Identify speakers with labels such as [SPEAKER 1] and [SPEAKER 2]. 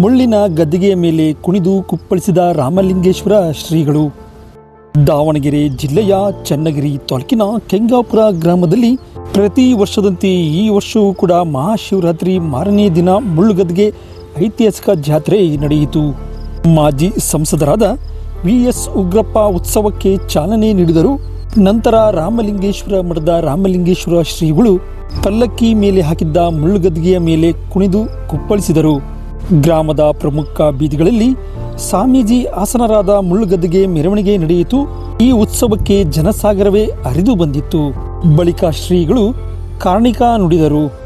[SPEAKER 1] ಮುಳ್ಳಿನ ಗದ್ದಿಗೆಯ ಮೇಲೆ ಕುಣಿದು ಕುಪ್ಪಳಿಸಿದ ರಾಮಲಿಂಗೇಶ್ವರ ಶ್ರೀಗಳು. ದಾವಣಗೆರೆ ಜಿಲ್ಲೆಯ ಚನ್ನಗಿರಿ ತಾಲೂಕಿನ ಕೆಂಗಾಪುರ ಗ್ರಾಮದಲ್ಲಿ ಪ್ರತಿ ವರ್ಷದಂತೆ ಈ ವರ್ಷವೂ ಕೂಡ ಮಹಾಶಿವರಾತ್ರಿ ಮಾರನೇ ದಿನ ಮುಳ್ಳುಗದ್ದಿಗೆ ಐತಿಹಾಸಿಕ ಜಾತ್ರೆ ನಡೆಯಿತು. ಮಾಜಿ ಸಂಸದರಾದ ವಿ ಎಸ್ ಉಗ್ರಪ್ಪ ಉತ್ಸವಕ್ಕೆ ಚಾಲನೆ ನೀಡಿದರು. ನಂತರ ರಾಮಲಿಂಗೇಶ್ವರ ಮಠದ ರಾಮಲಿಂಗೇಶ್ವರ ಶ್ರೀಗಳು ಪಲ್ಲಕ್ಕಿ ಮೇಲೆ ಹಾಕಿದ್ದ ಮುಳ್ಳುಗದ್ದಿಗೆಯ ಮೇಲೆ ಕುಣಿದು ಕುಪ್ಪಳಿಸಿದರು. ಗ್ರಾಮದ ಪ್ರಮುಖ ಬೀದಿಗಳಲ್ಲಿ ಸ್ವಾಮೀಜಿ ಆಸನರಾದ ಮುಳ್ಳುಗದ್ದೆಗೆ ಮೆರವಣಿಗೆ ನಡೆಯಿತು. ಈ ಉತ್ಸವಕ್ಕೆ ಜನಸಾಗರವೇ ಹರಿದು ಬಂದಿತ್ತು. ಬಳಿಕ ಶ್ರೀಗಳು ಕಾರ್ಣಿಕ ನುಡಿದರು.